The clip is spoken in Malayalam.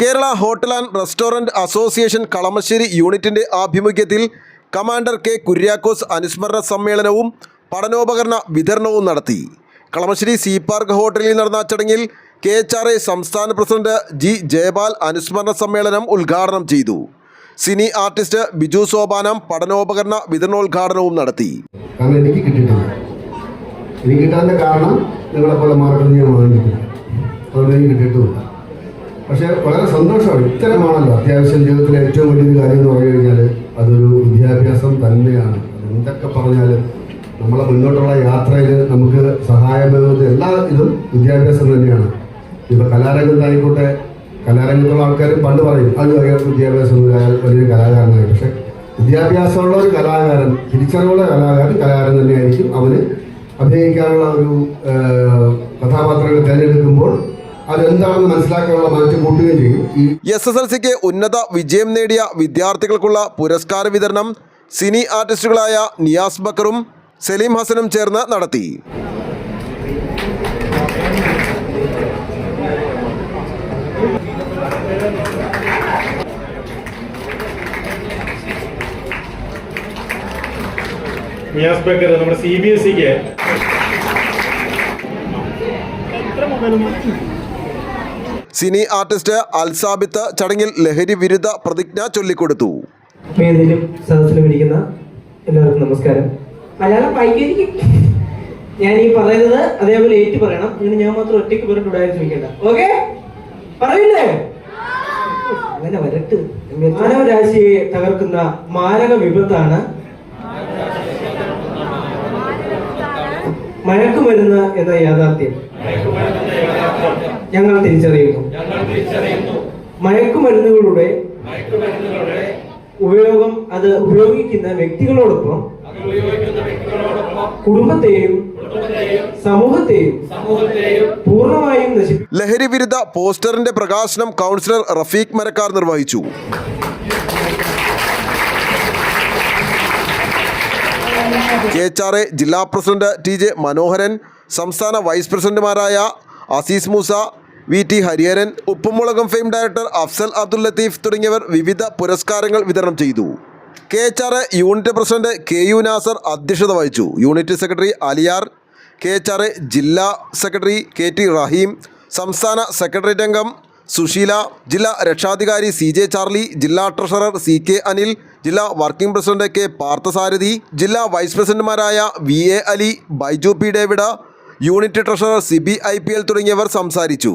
Kerala hotel and restaurant association Kalamassery യൂണിറ്റിന്റെ ആഭിമുഖ്യത്തിൽ കമാൻഡർ കെ കുര്യാക്കോസ് അനുസ്മരണ സമ്മേളനവും പഠനോപകരണ വിതരണവും നടത്തി. കളമശ്ശേരി സീ പാർക്ക് ഹോട്ടലിൽ നടന്ന ചടങ്ങിൽ കെ എച്ച് ആർ എ സംസ്ഥാന പ്രസിഡന്റ് ജി ജയപാൽ അനുസ്മരണ സമ്മേളനം ഉദ്ഘാടനം ചെയ്തു. സിനി ആർട്ടിസ്റ്റ് ബിജു സോപാനം പഠനോപകരണ വിതരണോദ്ഘാടനവും നടത്തി. എനിക്ക് കാരണം നിങ്ങളെപ്പോലെ ഞാൻ അതുകൊണ്ട് എനിക്ക് കിട്ടിയിട്ടുമില്ല പക്ഷേ വളരെ സന്തോഷമാണ്. ഇത്തരമാണല്ലോ അത്യാവശ്യം ജീവിതത്തിലെ ഏറ്റവും വലിയൊരു കാര്യം എന്ന് പറഞ്ഞു കഴിഞ്ഞാൽ അതൊരു വിദ്യാഭ്യാസം തന്നെയാണ്. എന്തൊക്കെ പറഞ്ഞാലും നമ്മളെ മുന്നോട്ടുള്ള യാത്രയിൽ നമുക്ക് സഹായമെന്നത് എല്ലാ ഇതും വിദ്യാഭ്യാസം തന്നെയാണ്. ഇപ്പോൾ കലാരംഗത്തായിക്കോട്ടെ കലാരംഗത്തുള്ള ആൾക്കാർ പണ്ട് പറയും അത് അയാൾക്ക് വിദ്യാഭ്യാസം വലിയൊരു കലാകാരനായി. പക്ഷേ വിദ്യാഭ്യാസമുള്ള ഒരു കലാകാരൻ തിരിച്ചറിവുള്ള കലാകാരൻ കലാകാരൻ തന്നെയായിരിക്കും അവന് അഭിനയിക്കാനുള്ള ഒരു കഥാപാത്രങ്ങൾ തിരഞ്ഞെടുക്കുമ്പോൾ അതെന്താണെന്ന് മനസ്സിലാക്കാനുള്ള മാറ്റം കൂട്ടുകയും ചെയ്യും. എസ് എസ് എൽ സിക്ക് ഉന്നത വിജയം നേടിയ വിദ്യാർത്ഥികൾക്കുള്ള പുരസ്കാര വിതരണം സിനി ആർട്ടിസ്റ്റുകളായ നിയാസ് ബക്കറും സലീം ഹസനും ചേർന്ന് നടത്തി. നിയാസ് ബക്കർ നമ്മുടെ സി ബി എസ് സിക്ക് സിനി ആർട്ടിസ്റ്റ് അൽസാബിത്ത് ചടങ്ങിൽ ലഹരി വിരുദ്ധ പ്രതിജ്ഞ ചൊല്ലിക്കൊടുത്തു. വേദിയിലും സദസ്സിലും ഇരിക്കുന്ന എല്ലാവർക്കും നമസ്കാരം. മലയാളം വായിക്കായിരിക്കും ഞാൻ ഈ പറയുന്നത് അതേപോലെ ഏറ്റു പറയണം. ഇങ്ങനെ ഞാൻ മാത്രം ഒറ്റയ്ക്ക് പറഞ്ഞിട്ട് ഇവിടെ ചോദിക്കണ്ട. ഓക്കെ? പറയില്ലേ? അങ്ങനെ വരട്ട്. മാനവരാശിയെ തകർക്കുന്ന മാരക വിപത്താണ് മയക്കുമരുന്ന് എന്ന യാഥാർത്ഥ്യം. ഞങ്ങൾ തിരിച്ചറിയുന്നു. മയക്കുമരുന്നുകളുടെ ഉപയോഗം അത് ഉപയോഗിക്കുന്ന വ്യക്തികളോടൊപ്പം കുടുംബത്തെയും സമൂഹത്തെയും പൂർണമായും നശിപ്പിക്കും ലഹരി വിരുദ്ധ പോസ്റ്ററിന്റെ പ്രകാശനം കൗൺസിലർ റഫീഖ് മരക്കാർ നിർവഹിച്ചു. കെ എച്ച് ആർ എ ജില്ലാ പ്രസിഡന്റ് ടി ജെ മനോഹരൻ സംസ്ഥാന വൈസ് പ്രസിഡന്റുമാരായ Azeez Moosa V T Hariharan Uppumulakam fame director Afsal Abdul Latheef തുടങ്ങിയവർ വിവിധ പുരസ്കാരങ്ങൾ വിതരണം ചെയ്തു. K H R A unit president K U Nasar അധ്യക്ഷത വഹിച്ചു. Unit secretary Aliyar K H R A ജില്ലാ സെക്രട്ടറി കെ ടി റഹീം സംസ്ഥാന സെക്രട്ടേറിയറ്റ് അംഗം സുശീല ജില്ലാ രക്ഷാധികാരി സി ജെ ചാർലി ജില്ലാ ട്രഷറർ സി കെ അനിൽ ജില്ലാ വർക്കിംഗ് പ്രസിഡന്റ് കെ പാർത്ഥസാരഥി ജില്ലാ വൈസ് പ്രസിഡന്റുമാരായ V A Ali Baiju P David unit treasurer C B I P L തുടങ്ങിയവർ സംസാരിച്ചു.